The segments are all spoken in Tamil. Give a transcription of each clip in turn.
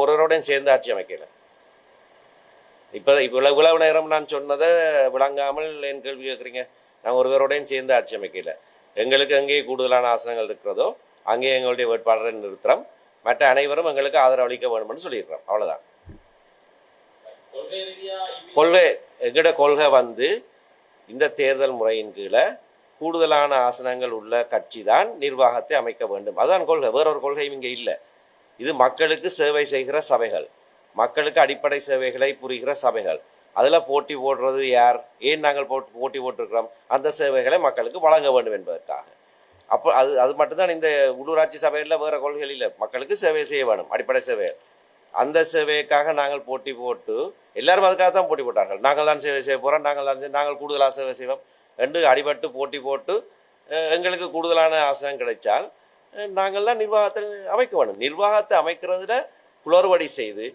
ஒருவரோடையும் சேர்ந்து ஆட்சி அமைக்கல. இப்போ இப்போ இவ்வளவு இவ்வளவு நேரம் நான் சொன்னதை விளங்காமல் என் கேள்வி கேட்குறீங்க? நான் ஒருவரோடையும் சேர்ந்து ஆட்சி அமைக்கல. எங்களுக்கு அங்கேயே கூடுதலான ஆசனங்கள் இருக்கிறதோ அங்கேயே எங்களுடைய வேட்பாளரை நிறுத்துறோம். மற்ற அனைவரும் எங்களுக்கு ஆதரவு அளிக்க வேணும்னு சொல்லிடுறோம் அவ்வளவுதான். கொள்கை ரீதியா கொள்கை எங்கட கொள்கை வந்து இந்த தேர்தல் முறையின் கீழே கூடுதலான ஆசனங்கள் உள்ள கட்சி தான் நிர்வாகத்தை அமைக்க வேண்டும். அதுதான் கொள்கை. வேறொரு கொள்கையும் இங்கே இல்லை. இது மக்களுக்கு சேவை செய்கிற சபைகள். மக்களுக்கு அடிப்படை சேவைகளை புரிகிற சபைகள். அதில் போட்டி போடுறது யார்? ஏன் நாங்கள் போட்டு போட்டி போட்டிருக்கிறோம்? அந்த சேவைகளை மக்களுக்கு வழங்க வேண்டும் என்பதற்காக. அப்போ அது அது மட்டும்தான் இந்த உள்ளூராட்சி சபையில் வேறு கொள்கைகள் இல்லை. மக்களுக்கு சேவை செய்ய வேணும் அடிப்படை சேவைகள். அந்த சேவைக்காக நாங்கள் போட்டி போட்டு எல்லாரும் அதுக்காக தான் போட்டி போட்டார்கள். நாங்கள் தான் சேவை செய்ய போகிறோம் நாங்கள் தான் நாங்கள் கூடுதலாக சேவை செய்வோம். ரெண்டு அடிபட்டு போட்டி போட்டு எங்களுக்கு கூடுதலான ஆசனம் கிடைச்சால் நாங்கள்லாம் நிர்வாகத்தை அமைக்க வேணும் நிர்வாகத்தை அமைக்கிறதுல குளறுபடி செய்து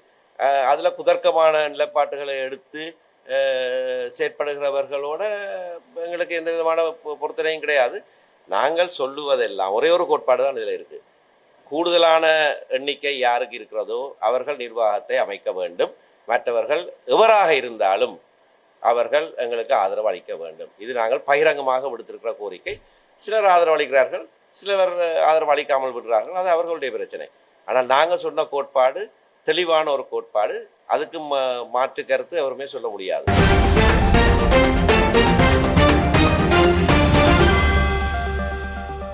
அதில் குதர்க்கமான நிலைப்பாட்டுகளை எடுத்து செயற்படுகிறவர்களோட எங்களுக்கு எந்த விதமான பொ- பொருத்தனையும் கிடையாது. நாங்கள் சொல்லுவதெல்லாம் ஒரே ஒரு கோட்பாடு தான் இதில் இருக்குது கூடுதலான எண்ணிக்கை யாருக்கு இருக்கிறதோ அவர்கள் நிர்வாகத்தை அமைக்க வேண்டும். மற்றவர்கள் எவராக இருந்தாலும் அவர்கள் எங்களுக்கு ஆதரவு அளிக்க வேண்டும். இது நாங்கள் பகிரங்கமாக விடுத்திருக்கிற கோரிக்கை. சிலர் ஆதரவு அளிக்கிறார்கள் சிலவர் ஆதரவு அளிக்காமல் விடுறார்கள். அது அவர்களுடைய பிரச்சனை. ஆனால் நாங்கள் சொன்ன கோட்பாடு தெளிவான ஒரு கோட்பாடு அதுக்கு மாற்று கருத்து எவருமே சொல்ல முடியாது.